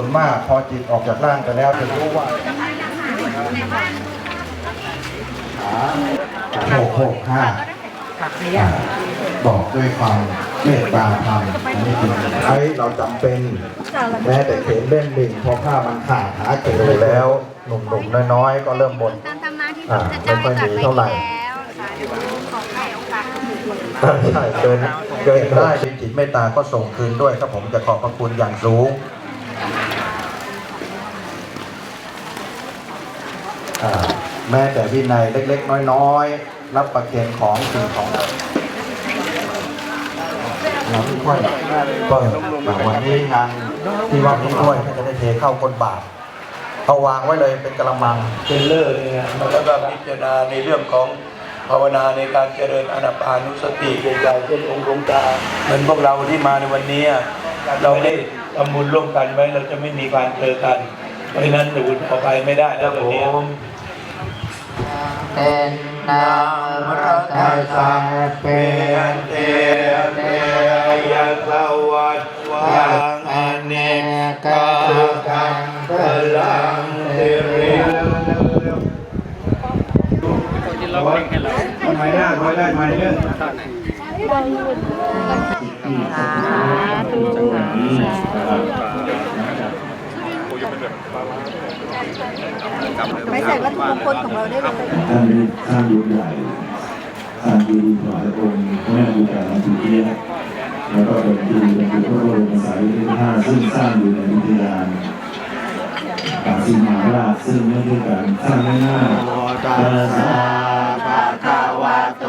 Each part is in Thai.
ส่วนมากพอจิตออกจากร่างไปแล้วจะรู้ว่าหกหกห้าบอกด้วยความเมตตาธรรมนนี้จริงใช้เราจำเป็น แม้แต่เข็มเล่มหนึ่งพอผ้ามันขาดหาเจอแล้วหนุ่มๆน้อยๆก็เริ่มบ่นตามธรรมะที่อ่าจะไม่ค่อยดีเท่าไหร่ให้โอกาสถูกหวยใช่เกินเกินได้จิตเมตตาก็ส่งคืนด้วยครับผมจะขอบพระคุณอย่างสูง แม้แต่วินัยเล็ก ๆ น้อยๆ รับประเคนของสิ่งของเราไม่ค่อยเปิดวันนี้งานที่ว่านี้ด้วยก็จะได้เทเข้าก้นบาทเอาวางไว้เลยเป็นกระมังเทรลเลอร์เนี่ยมันก็พิจารณาในเรื่องของภาวนาในการเจริญอนาปานุสติใหญ่ๆเช่นองค์หลวงตาเหมือนพวกเราที่มาในวันนี้เราได้ทำบุญร่วมกันไว้เราจะไม่มีการเจอกัน เพราะฉะนั้นบุญออกไปไม่ได้แล้วผม เป็นนามรัตสังเปเตเตยะสวัสวังอเนกาคังพลังเทริทำไมได้ทำไมได้มาเรื่อง ไม่ใส่วัตถุมงคลของเราได้เลยท่านได้สร้างบุญใหญ่สร้างบุญถวายองค์แม่บูชาสุเทียแล้วก็เป็นที่เป็นที่พระบรมสารีริกธาตุซึ่งสร้างอยู่ในวิทยานกาสิมาราชซึ่งไม่ใช่การสร้างง่ายๆตัสสะภะคะวโต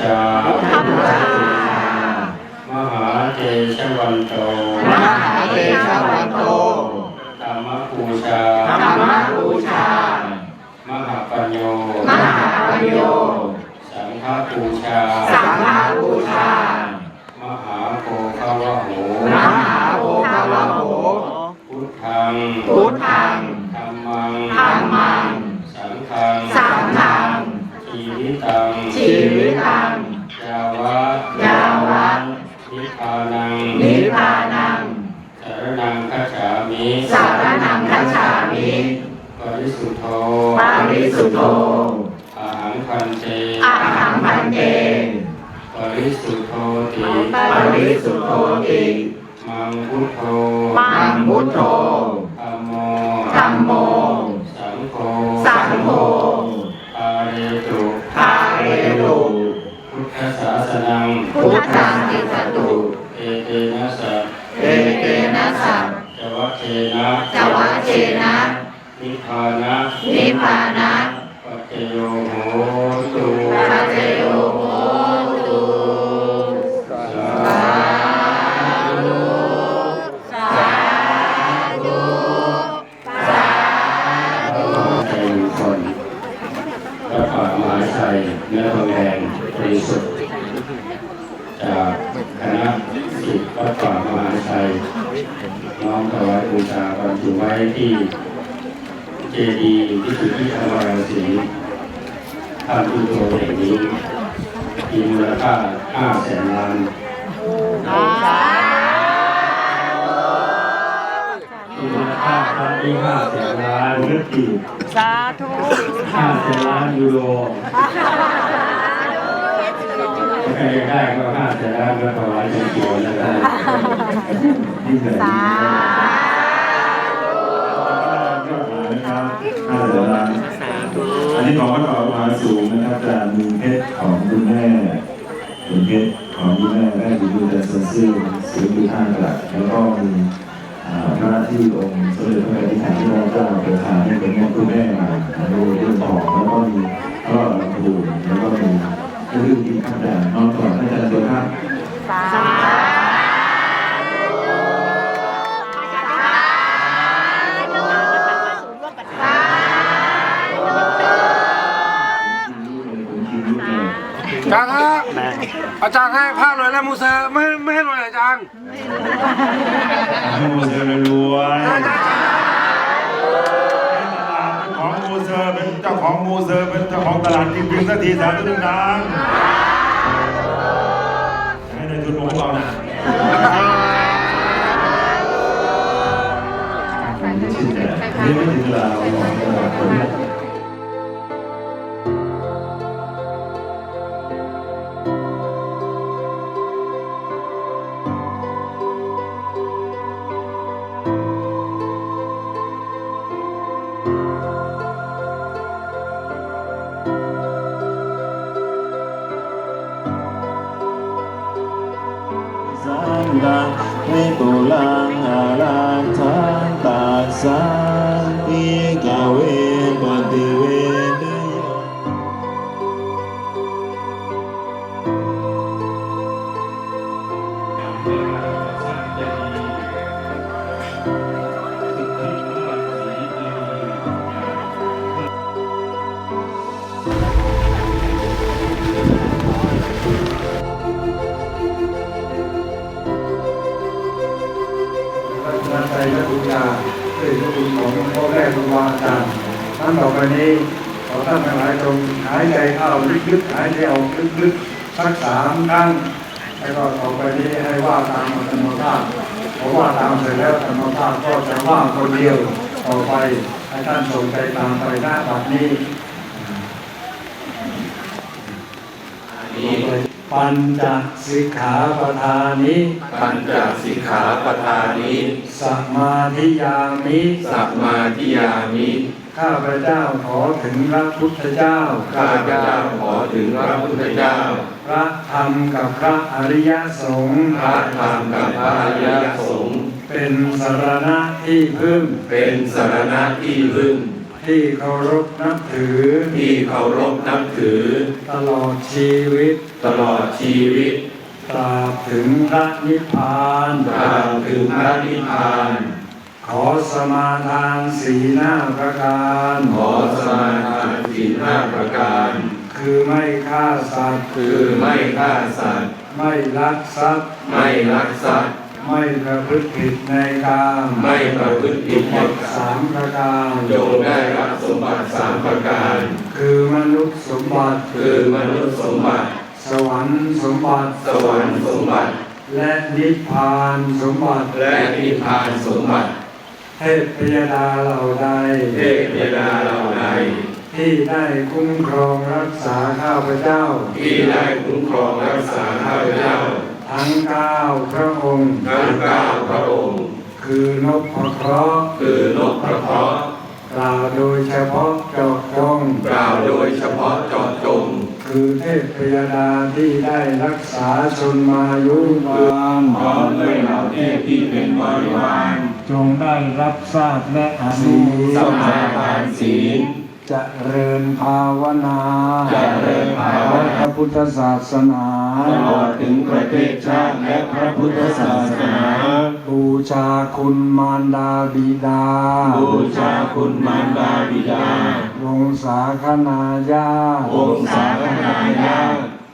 ชาพุทธบูชามหาเทชวันโตมหาเทชวันโตธรรมบูชาธรรมบูชามหาปัญโยมหาปัญโย สังฆบูชา สังฆบูชามหาโภควะโหมหาโภควะโหพุทธังพุทธังธรรมังธัมมัง นังนิพพานัง สารนังคัจฉามิสารนังคัจฉามิปริสุทโธปาริสุทโธอาหังพันเตอาหังพันเตปริสุทโธติปริสุทโธติมังพุทโธมังพุทโธธัมโมธัมโม สังโฆสังโฆอาเรตุภาเรตุพุทธศาสนังพุทธังติสตุ เอเตนะสะเอเตนะสัพจวัชเชนะจวะเชนะนิพพานะนิพพานะปัจเจโยโห ไว้ที่เจดีย์พิสุทธิธรรมรังสีท่านผู้โทแห่งนี้มีมูลค่า5แสนล้านมูลค่าครั้งที่ห้าแสนล้านนึกกี่สาธุห้าแสนล้านยูโรใครได้ก็ห้าแสนล้านก็ถวายเป็นเกียวนะครับยิ่ง นะครับห้าแสนล้านอันนี้ของวัดป่ามาสูงนะครับจากมือเพชรของคุณแม่เป็นเพชรของคุณแม่แม่ดีดูแต่ส่วนซื่อสูงอยู่ห้ากระแล้วก็มีอ่าพระที่องค์สมเด็จพระนิธิที่เราเจ้าประทานให้เป็นแม่คุณแม่มาโดยเรื่องของแล้วก็มีก็ลำพูนแล้วก็มีเรื่องที่ข้าแต่น้องก่อนอาจารย์ตัวครับ จารย์ครับอาจารย์ให้ภาพหน่อยแล้วมูเซอร์ไม่ไม่ให้หน่อยอาจารย์มูเซอร์ล้วนของมูเซอร์เป็นเจ้าของมูเซอร์เป็นเจ้าของตลาดจริงๆสักทีสามตึ้งดังให้ในจุดลงก่อนนะนี่ไม่ถึงเวลาเราบอกตลาดคนันใจและบูชาด้วยพระคุณของพ่อแม่ครูบาอาจารย์ท่านต่อไปนี้ขอท่านทั้งหลายจงหายใจเข้าลึกๆหายใจออกลึกๆสักสามครั้งแล้วก็ต่อไปนี้ให้ว่าตามธรรมชาติ เพราะว่าตามเสร็จแล้วธรรมชาติก็จะว่าคนเดียวต่อไปให้ท่านทรงใจตามไปหน้าบัดนี้ปัญจสิกขาปทานิปัญจสิกขาปทานิสัมมาทิยามิสัมมาทิยามิข้าพระเจ้าขอถึงพระพุทธเจ้าข้าพเจ้าขอถึงพระพุทธเจ้าพ ระธรรมกับพระอริยสงฆ์พระธรรมกับพระอริยสงฆ์เป็นสารณะที่พึ่ง เป็นสารณะที่พึ่ง ที่เคารพนับถือ ที่เคารพนับถือ ตลอดชีวิต ตลอดชีวิตตราบถึงพระนิพพานตราบถึงพระนิพพาน ขอสมาทานสีหน้าประการ ขอสมาทานศีลห้าประการ คือไม่ฆ่าสัตว์ คือไม่ฆ่าสัตว์ ไม่ลักทรัพย์ ไม่ลักทรัพย์ ไม่ประพฤติผิดในกามไม่ประพฤติผิดในกาสามมประการจงได้รับสมบัติสามประการ คือมนุษย์สมบัติ คือมนุษย์สมบัติ สวรรค์สมบัติ สวรรค์สมบัติ และนิพพานสมบัติ และนิพพานสมบัติเทพพยดาเหล่าใดเทพยดาเหล่าใด ที่ได้คุ้มครองรักษาข้าพเจ้า ที่ได้คุ้มครองรักษาข้าพเจ้า ทั้งเก้าพระองค์ ทั้งเก้าพระองค์ คือนพเคราะห์คือนกพระเคราะห์กล่าวโดยเฉพาะเจาะจงกล่าวโดยเฉพาะเจาะจง คือเทพพยดาที่ได้รักษาชนมายุวานพร้อมด้วยเหล่าเทพที่เป็นบริวารจงได้รับทราบและอนุสมาทานศีล จะเริญภาวนาจะเริญภาวนาพระพุทธศาสนาตลอดถึงประเทศชาติและพระพุทธศาสนา บูชาคุณมารดาบิดา บูชาคุณมารดาบิดา วงศาคณาญาติวงศาคณาญา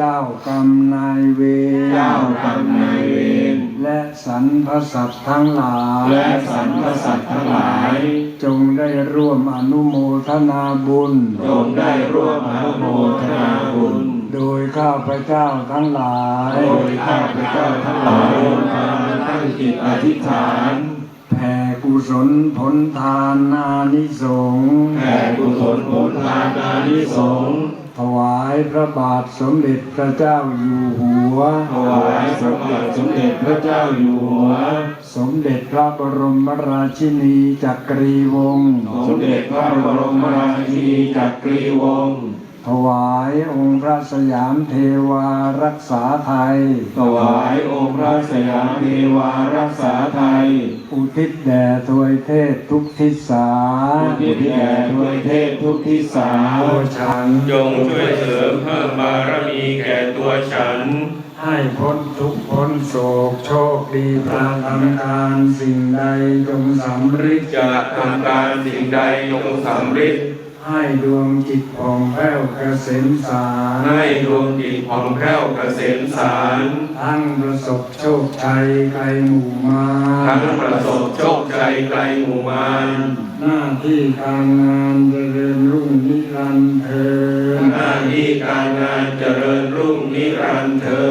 จ้ากรรมนายเวรเจ้ากรรมนายเวรและสรรพสัตว์ทั้งหลาย และสรรพสัตว์ทั้งหลาย จงได้ร่วมอนุโมทนาบุญ จงได้ร่วมอนุโมทนาบุญ โดยข้าพเจ้าทั้งหลาย โดยข้าพเจ้าทั้งหลายมาตั้งจิตอธิษฐานแผ่กุศลผลทานอานิสงส์แผ่กุศลผลทานอานิสงส์ ถวายพระบาทสมเด็จพระเจ้าอยู่หัว ถวายสมเด็จสมเด็จพระเจ้าอยู่หัว สมเด็จพระบรมราชินีจักรีวงศ์ สมเด็จพระบรมราชินีจักรีวงศ์ ถวายองค์พระสยามเทวารักษาไทย ถวายองค์พระสยามเทวารักษาไทย อุทิศแด่ทวยเทพทุกทิศาที่แด่ทวยเทพทุกทิศาตัวฉันจงช่วยเสริมเพิ่มบารมีแก่ตัวฉัน ให้พ้นทุกข์พ้นโศกโชคดีพระทำการสิ่งใดจงสำเร็จจะทำการสิ่งใดจงสำเร็จข ให้ดวงจิตผ่องแผ้วเกษมสารให้ดวงจิตผ่องแผ้วเกษมสารทั้งประสบโชคชัยไกลหมู่มาทั้งประสบโชคชัยไกลหมู่มารหน้าที่การงานเจริญรุ่งนิรันดร์เทินหน้าที่การงานเจริญรุ่งนิรันดร์เทิ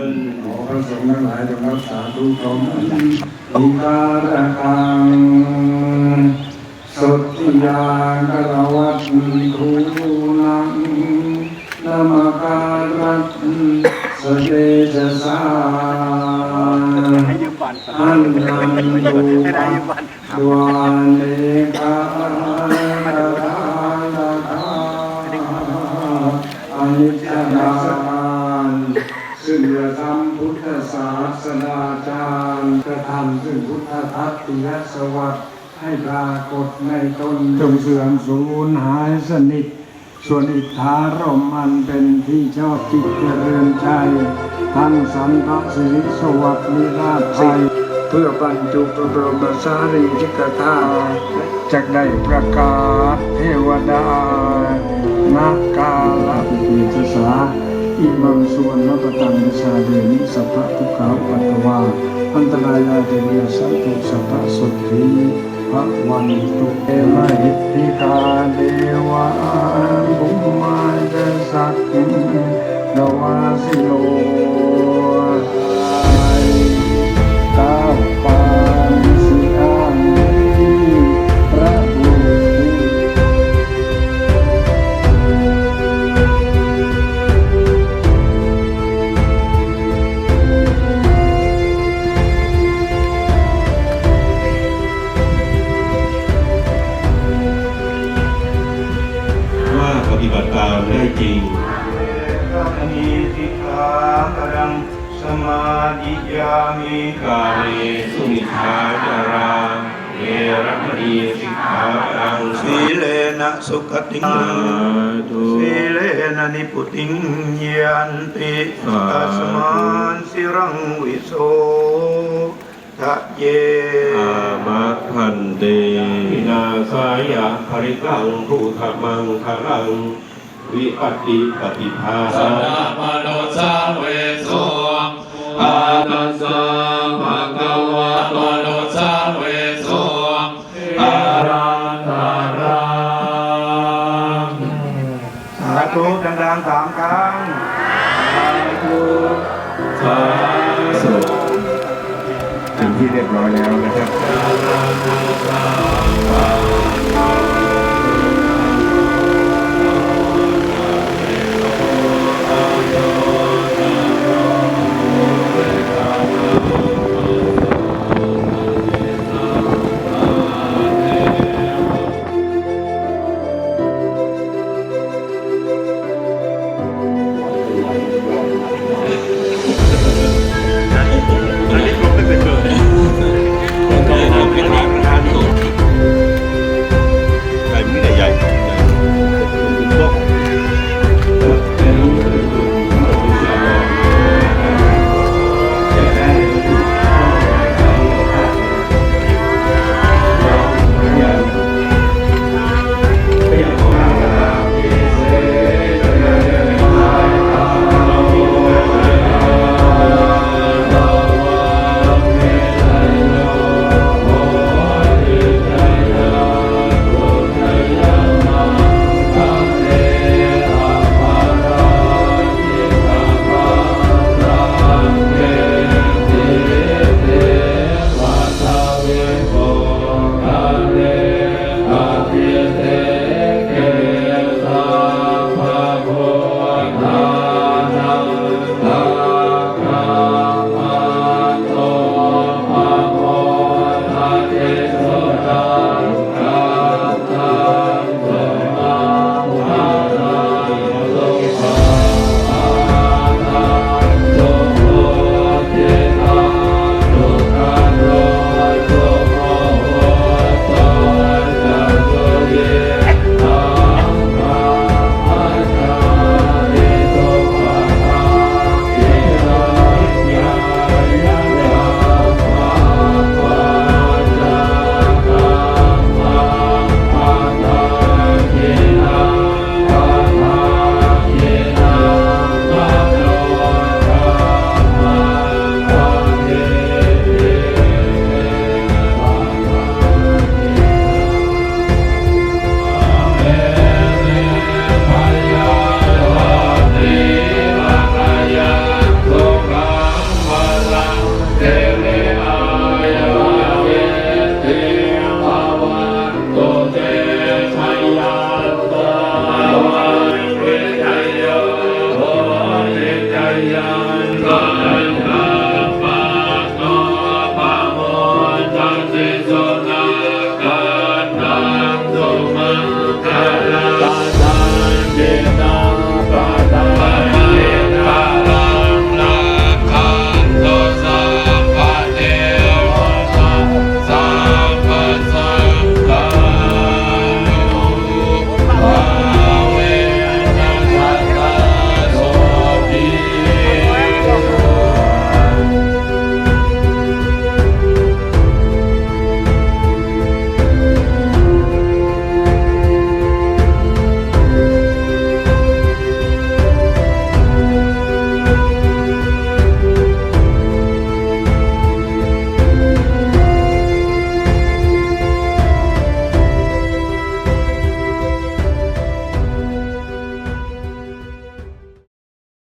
นขอพระสงฆ์ทั้งหลายจงรักษาทุกข์ของท่านอิการะคัง สุติยากรวัตคูนังนามการัตสเตจสาอันนันตุดวานเลกาอนิจจการซึ่งจะทำพุทธศาสนาจารย์กระทำซึ่งพุทธทัตติยสวัสดิ์ ให้ปรากฏในตนจงเสื่อมสูญหายสนิท ส่วนอิทธารมอันเป็นที่ชอบจิตเจริญใจ ทั้งสันทสิริสวัสดิราชภัยเพื่อบรรจุพระบรมสารีริกธาตุจะได้ประกาศเทวดานาคาลปิเตสาอิมังสุวรรณปตังวิชาเดนิสัพพะทุกขาปัตตวาอันตรายาเดวิยสันตุสัพพะสุขี พระวันตุเอมหิทธิกาเดวะบุมาจสักดวาสิโล สุขติงสาธุสีเลนะนิพุติงยันติตัสมานสิรังวิโสทะเยอามะพันเตวินาสายะภริกังภูธมังคลัง วิปัตติปฏิภาสันนาปโนสาเวโสอาตัสสะภะคะวะโตโนสาเว ธุดังๆสามครั้งสาธุเป็นที่เรียบร้อยแล้วนะครับส